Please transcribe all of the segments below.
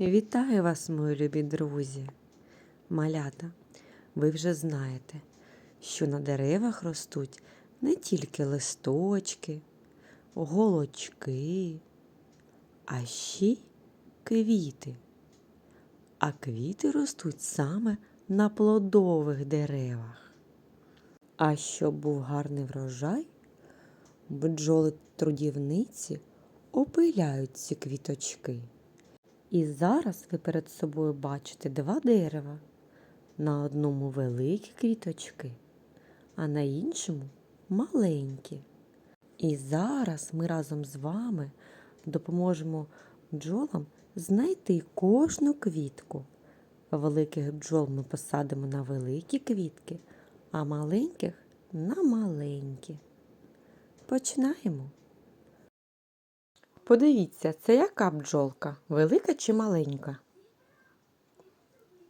Вітаю вас, мої любі друзі. Малята, ви вже знаєте, що на деревах ростуть не тільки листочки, голочки, а ще й квіти. А квіти ростуть саме на плодових деревах. А щоб був гарний врожай, бджоли трудівниці опиляють ці квіточки. І зараз ви перед собою бачите два дерева. На одному великі квіточки, а на іншому маленькі. І зараз ми разом з вами допоможемо бджолам знайти кожну квітку. Великих бджол ми посадимо на великі квітки, а маленьких на маленькі. Починаємо. Подивіться, це яка бджолка? Велика чи маленька?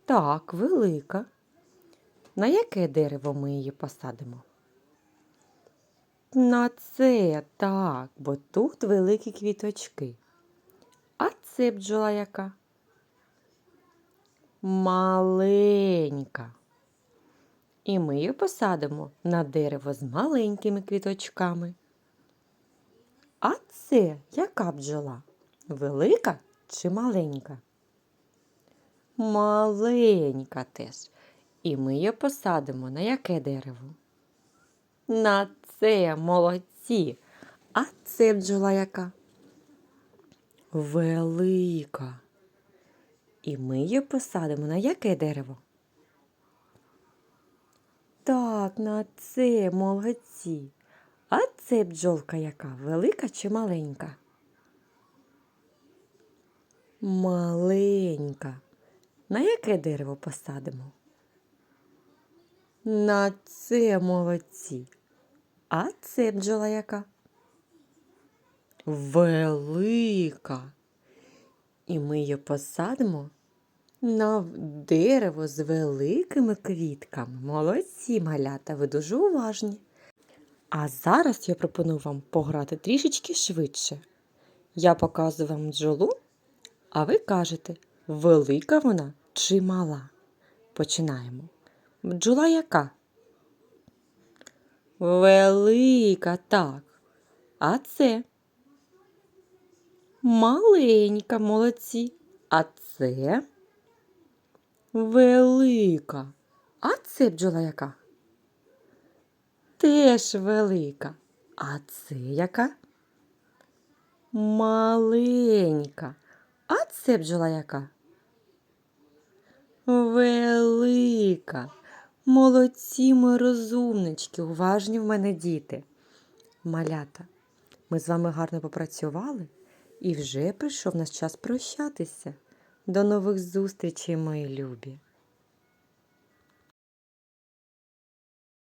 Так, велика. На яке дерево ми її посадимо? На це, так, бо тут великі квіточки. А це бджола яка? Маленька. І ми її посадимо на дерево з маленькими квіточками. А це яка бджола? Велика чи маленька? Маленька теж. І ми її посадимо на яке дерево? На це молодці. А це бджола яка? Велика. І ми її посадимо на яке дерево? Так, на це молодці. А це бджолка яка? Велика чи маленька? Маленька. На яке дерево посадимо? На це молодці. А це бджола яка? Велика. І ми її посадимо на дерево з великими квітками. Молодці малята, ви дуже уважні. А зараз я пропоную вам пограти трішечки швидше. Я показую вам бджолу, а ви кажете, велика вона чи мала. Починаємо. Бджола яка? Велика, так. А це? Маленька, молодці. А це? Велика. А це бджола яка? Теж велика. А це яка? Маленька. А це бджола яка? Велика. Молодці мої розумнички, уважні в мене діти. Малята, ми з вами гарно попрацювали і вже прийшов наш час прощатися. До нових зустрічей, мої любі!